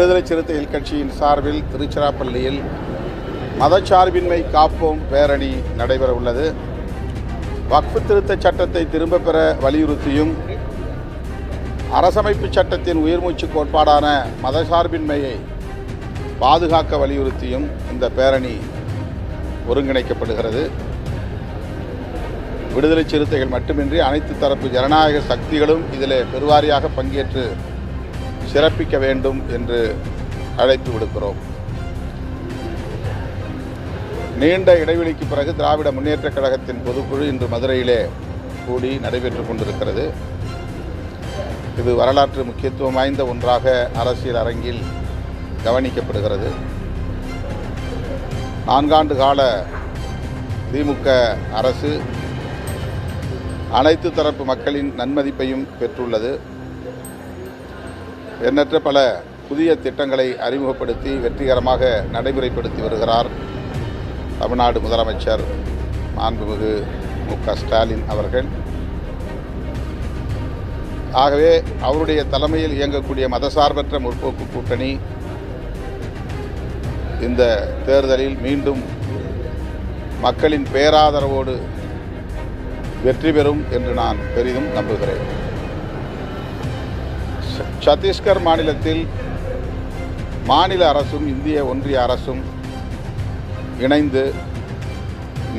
விடுதலை சிறுத்தைகள் கட்சியின் சார்பில் திருச்சிராப்பள்ளியில் மதச்சார்பின்மை காப்போம் பேரணி நடைபெற உள்ளது வக்ஃபு திருத்த சட்டத்தை திரும்பப் பெற வலியுறுத்தியும் அரசமைப்பு சட்டத்தின் உயிர்மூச்சு கோட்பாடான மதசார்பின்மையை பாதுகாக்க வலியுறுத்தியும் இந்த பேரணி ஒருங்கிணைக்கப்படுகிறது. விடுதலை சிறுத்தைகள் மட்டுமின்றி அனைத்து தரப்பு ஜனநாயக சக்திகளும் இதில் பெருவாரியாக பங்கேற்று சிறப்பிக்க வேண்டும் என்று அழைப்பு விடுக்கிறோம். நீண்ட இடைவெளிக்கு பிறகு திராவிட முன்னேற்றக் கழகத்தின் பொதுக்குழு இன்று மதுரையிலே கூடி நடைபெற்று கொண்டிருக்கிறது. இது வரலாற்று முக்கியத்துவம் வாய்ந்த ஒன்றாக அரசியல் அரங்கில் கவனிக்கப்படுகிறது. நான்காண்டு கால திமுக அரசு அனைத்து தரப்பு மக்களின் நன்மதிப்பையும் பெற்றுள்ளது. எண்ணற்ற பல புதிய திட்டங்களை அறிமுகப்படுத்தி வெற்றிகரமாக நடைமுறைப்படுத்தி வருகிறார் தமிழ்நாடு முதலமைச்சர் மாண்புமிகு மு க ஸ்டாலின் அவர்கள். ஆகவே அவருடைய தலைமையில் இயங்கக்கூடிய மதசார்பற்ற முற்போக்கு கூட்டணி இந்த தேர்தலில் மீண்டும் மக்களின் பேராதரவோடு வெற்றி பெறும் என்று நான் பெரிதும் நம்புகிறேன். சத்தீஸ்கர் மாநிலத்தில் மாநில அரசும் இந்திய ஒன்றிய அரசும் இணைந்து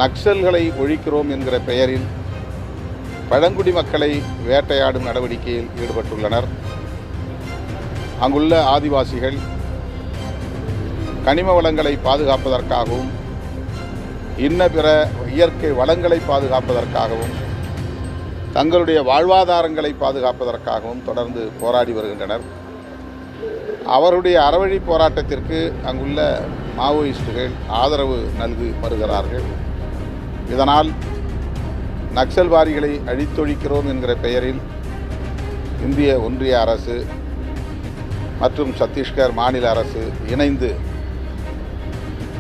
நக்சல்களை ஒழிக்கிறோம் என்கிற பெயரில் பழங்குடி மக்களை வேட்டையாடும் நடவடிக்கையில் ஈடுபட்டுள்ளனர். அங்குள்ள ஆதிவாசிகள் கனிம வளங்களை பாதுகாப்பதற்காகவும் இன்ன பிற இயற்கை வளங்களை பாதுகாப்பதற்காகவும் தங்களுடைய வாழ்வாதாரங்களை பாதுகாப்பதற்காகவும் தொடர்ந்து போராடி வருகின்றனர். அவருடைய அறவழி போராட்டத்திற்கு அங்குள்ள மாவோயிஸ்டுகள் ஆதரவு நல்கி வருகிறார்கள். இதனால் நக்சல்வாரிகளை அழித்தொழிக்கிறோம் என்கிற பெயரில் இந்திய ஒன்றிய அரசு மற்றும் சத்தீஸ்கர் மாநில அரசு இணைந்து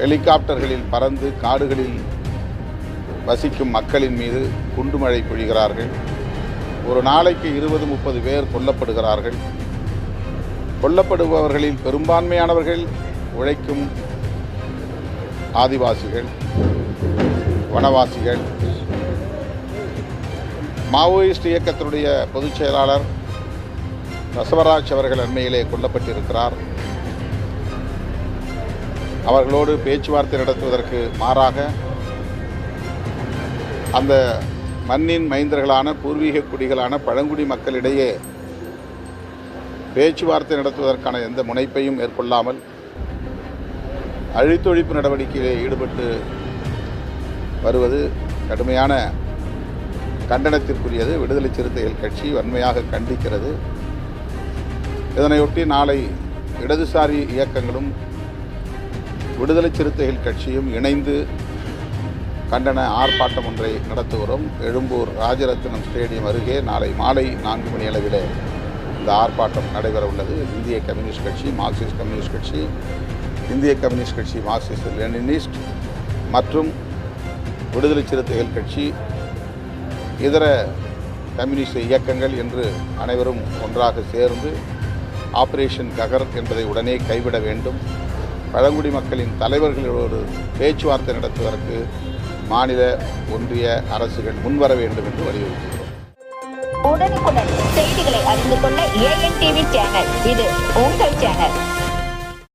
ஹெலிகாப்டர்களில் பறந்து காடுகளில் வசிக்கும் மக்களின் மீது குண்டுமழை பொழிகிறார்கள். ஒரு நாளைக்கு இருபது முப்பது பேர் கொல்லப்படுகிறார்கள். கொல்லப்படுபவர்களில் பெரும்பான்மையானவர்கள் உழைக்கும் ஆதிவாசிகள் வனவாசிகள். மாவோயிஸ்ட் இயக்கத்தினுடைய பொதுச் செயலாளர் பசவராஜ் அவர்கள் அண்மையிலே கொல்லப்பட்டிருக்கிறார். அவர்களோடு பேச்சுவார்த்தை நடத்துவதற்கு மாறாக அந்த மண்ணின் மைந்தர்களான பூர்வீக குடிகளான பழங்குடி மக்களிடையே பேச்சுவார்த்தை நடத்துவதற்கான எந்த முனைப்பையும் மேற்கொள்ளாமல் அழித்தொழிப்பு நடவடிக்கையில் ஈடுபட்டு வருவது கடுமையான கண்டனத்திற்குரியது. விடுதலை சிறுத்தைகள் கட்சி வன்மையாக கண்டிக்கிறது. இதனையொட்டி நாளை இடதுசாரி இயக்கங்களும் விடுதலை சிறுத்தைகள் கட்சியும் இணைந்து கண்டன ஆர்ப்பாட்டம் ஒன்றை நடத்துகிறோம். எழும்பூர் ராஜரத்னம் ஸ்டேடியம் அருகே நாளை மாலை நான்கு மணி அளவில் இந்த ஆர்ப்பாட்டம் நடைபெற உள்ளது. இந்திய கம்யூனிஸ்ட் கட்சி மார்க்சிஸ்ட் கம்யூனிஸ்ட் கட்சி இந்திய கம்யூனிஸ்ட் கட்சி மார்க்சிஸ்ட் லெனினிஸ்ட் மற்றும் விடுதலை சிறுத்தைகள் கட்சி இதர கம்யூனிஸ்ட் இயக்கங்கள் என்று அனைவரும் ஒன்றாக சேர்ந்து ஆபரேஷன் ககர் என்பதை உடனே கைவிட வேண்டும். பழங்குடி மக்களின் தலைவர்களோடு பேச்சுவார்த்தை நடத்துவதற்கு மாநில ஒன்றிய அரசுகள் முன்வர வேண்டும் என்று வலியுறுத்துகிறோம். உடனுக்குடன் செய்திகளை அறிந்து கொள்ள ஏஎன் டிவி சேனல் இது உங்கள் சேனல்